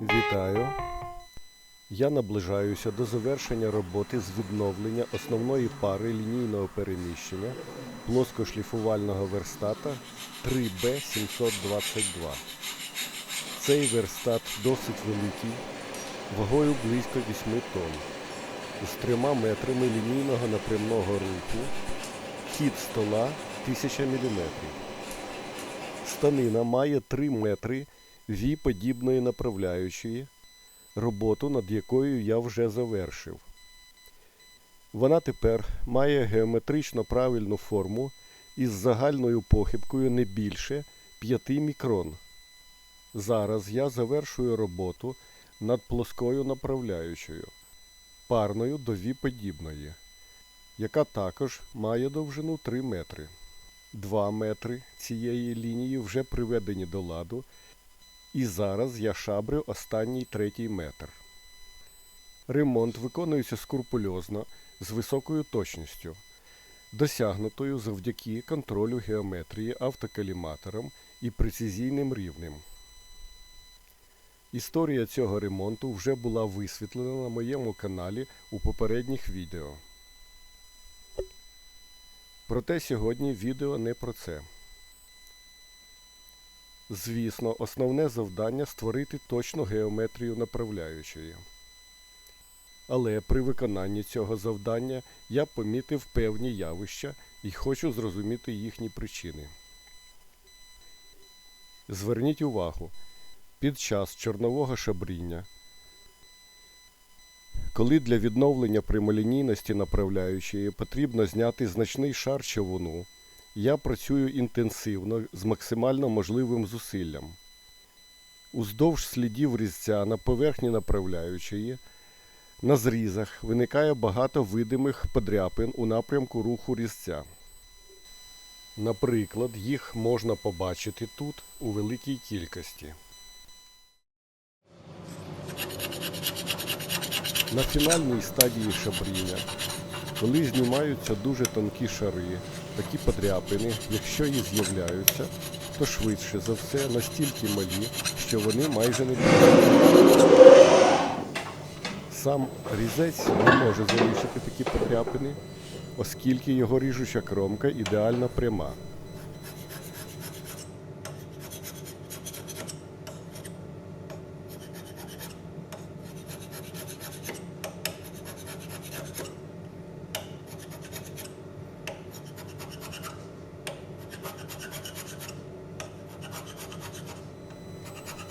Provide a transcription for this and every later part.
Вітаю! Я наближаюся до завершення роботи з відновлення основної пари лінійного переміщення плоскошліфувального верстата 3B722. Цей верстат досить великий, вагою близько 8 тонн, з трьома метрами лінійного напрямного руху, хід стола 1000 мм. Станина має 3 метри ві-подібної направляючої, роботу над якою я вже завершив. Вона тепер має геометрично правильну форму із загальною похибкою не більше 5 мікрон. Зараз я завершую роботу над плоскою направляючою, парною до ві-подібної, яка також має довжину 3 метри. 2 метри цієї лінії вже приведені до ладу, і зараз я шабрю останній третій метр. Ремонт виконується скрупульозно з високою точністю, досягнутою завдяки контролю геометрії автокаліматором і прецизійним рівнем. Історія цього ремонту вже була висвітлена на моєму каналі у попередніх відео. Проте сьогодні відео не про це. Звісно, основне завдання створити точну геометрію направляючої. Але при виконанні цього завдання я помітив певні явища і хочу зрозуміти їхні причини. Зверніть увагу, під час чорнового шабріння, коли для відновлення прямолінійності направляючої потрібно зняти значний шар човуну, я працюю інтенсивно з максимально можливим зусиллям. Уздовж слідів різця на поверхні направляючої на зрізах виникає багато видимих подряпин у напрямку руху різця. Наприклад, їх можна побачити тут у великій кількості. На фінальній стадії шабріння, коли знімаються дуже тонкі шари, такі подряпини, якщо і з'являються, то швидше за все настільки малі, що вони майже не бачать. Сам різець не може залишити такі подряпини, оскільки його ріжуча кромка ідеально пряма.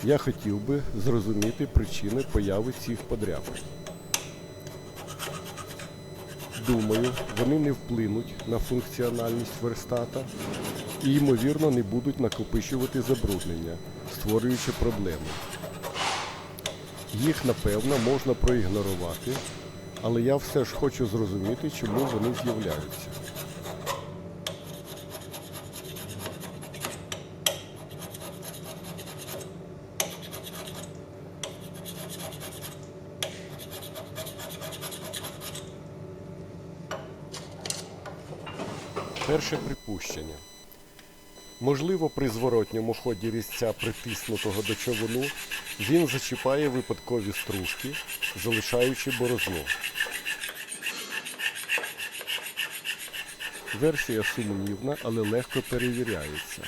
Я хотів би зрозуміти причини появи цих подряпин. Думаю, вони не вплинуть на функціональність верстата і, ймовірно, не будуть накопичувати забруднення, створюючи проблеми. Їх, напевно, можна проігнорувати, але я все ж хочу зрозуміти, чому вони з'являються. Перше припущення. Можливо, при зворотньому ході різця, притиснутого до човуну, він зачіпає випадкові стружки, залишаючи борозну. Версія сумнівна, але легко перевіряється.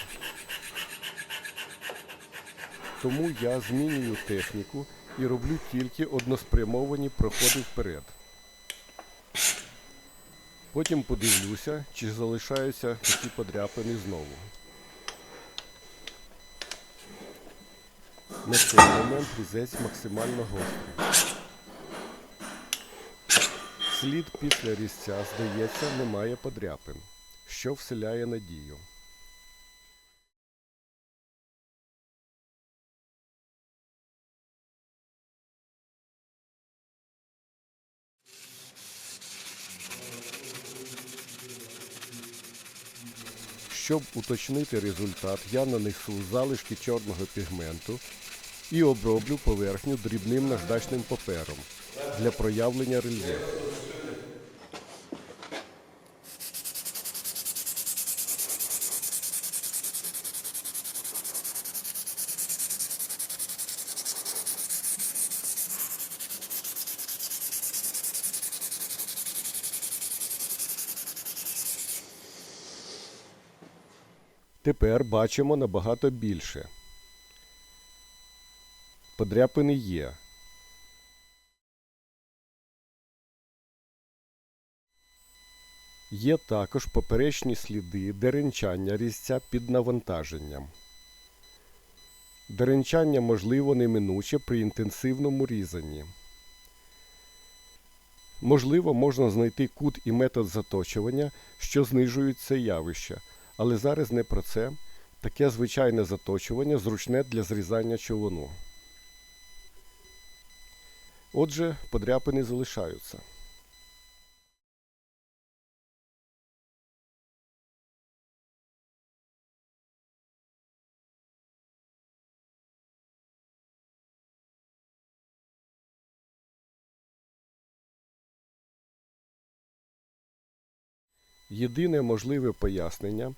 Тому я змінюю техніку і роблю тільки односпрямовані проходи вперед. Потім подивлюся, чи залишаються такі подряпини знову. На цей момент різець максимально гострий. Слід після різця, здається, немає подряпин, що вселяє надію. Щоб уточнити результат, я нанесу залишки чорного пігменту і оброблю поверхню дрібним наждачним папером для проявлення рельєфу. Тепер бачимо набагато більше. Подряпини є. Є також поперечні сліди деренчання різця під навантаженням. Деренчання можливо неминуче при інтенсивному різанні. Можливо, можна знайти кут і метод заточування, що знижують це явище, але зараз не про це. Таке звичайне заточування зручне для зрізання човуну. Отже, подряпини залишаються. Єдине можливе пояснення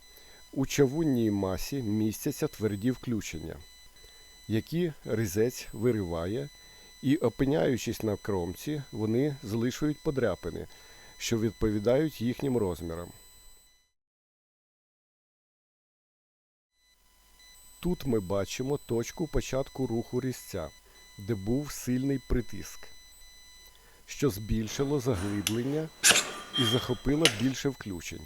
у чавунній масі містяться тверді включення, які різець вириває, і, опиняючись на кромці, вони залишують подряпини, що відповідають їхнім розмірам. Тут ми бачимо точку початку руху різця, де був сильний притиск, що збільшило заглиблення і захопило більше включень.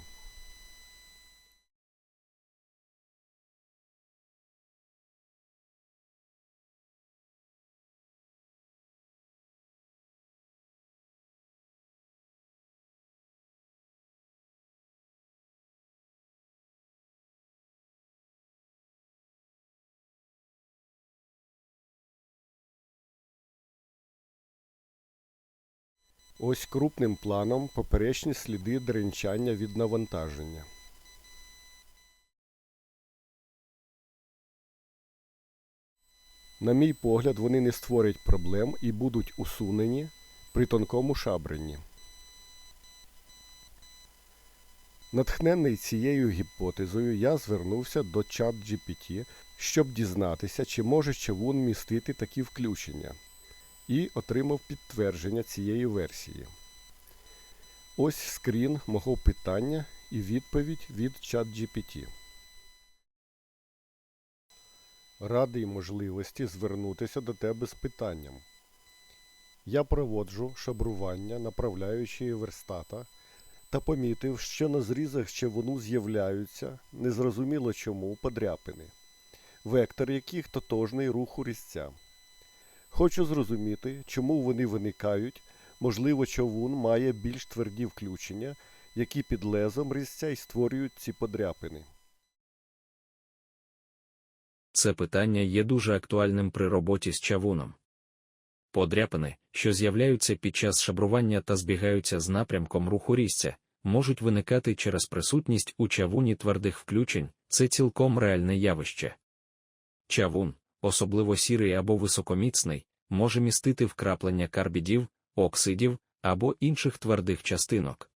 Ось крупним планом поперечні сліди дренчання від навантаження. На мій погляд, вони не створять проблем і будуть усунені при тонкому шабренні. Натхнений цією гіпотезою, я звернувся до ChatGPT, щоб дізнатися, чи може човун містити такі включення, і отримав підтвердження цієї версії. Ось скрін мого питання і відповідь від ChatGPT. Радий можливості звернутися до тебе з питанням. Я проводжу шабрування направляючої верстата та помітив, що на зрізах човуну з'являються, незрозуміло чому, подряпини, вектор яких тотожний руху різця. Хочу зрозуміти, чому вони виникають, можливо, човун має більш тверді включення, які під лезом різця й створюють ці подряпини. Це питання є дуже актуальним при роботі з чавуном. Подряпини, що з'являються під час шабрування та збігаються з напрямком руху різця, можуть виникати через присутність у чавуні твердих включень, це цілком реальне явище. Чавун, особливо сірий або високоміцний, може містити вкраплення карбідів, оксидів або інших твердих частинок.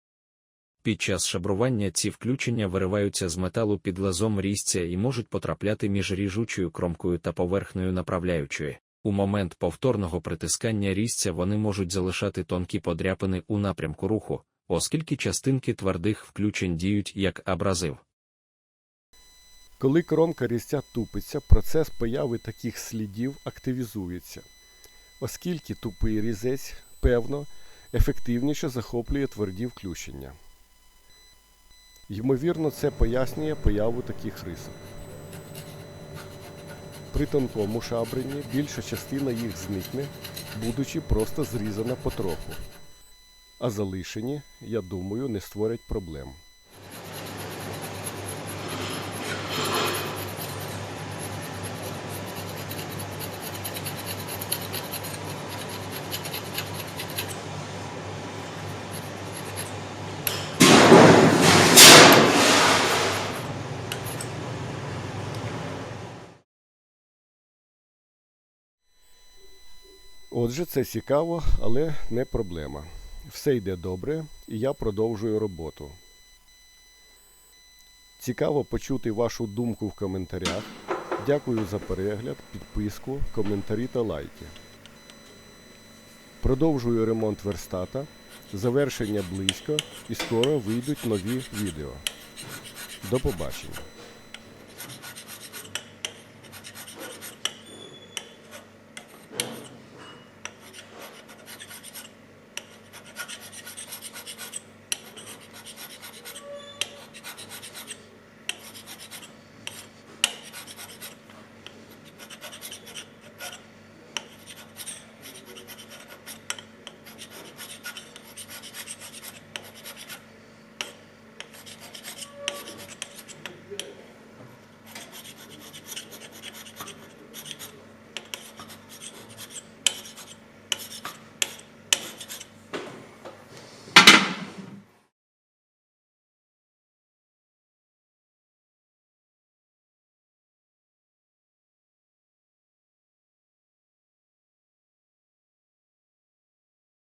Під час шабрування ці включення вириваються з металу під лезом різця і можуть потрапляти між ріжучою кромкою та поверхнею направляючої. У момент повторного притискання різця вони можуть залишати тонкі подряпини у напрямку руху, оскільки частинки твердих включень діють як абразив. Коли кромка різця тупиться, процес появи таких слідів активізується, оскільки тупий різець, певно, ефективніше захоплює тверді включення. Ймовірно, це пояснює появу таких рисок. При тонкому шабренні більша частина їх зникне, будучи просто зрізана потроху. А залишені, я думаю, не створять проблем. Отже, це цікаво, але не проблема. Все йде добре, і я продовжую роботу. Цікаво почути вашу думку в коментарях. Дякую за перегляд, підписку, коментарі та лайки. Продовжую ремонт верстата. Завершення близько і скоро вийдуть нові відео. До побачення!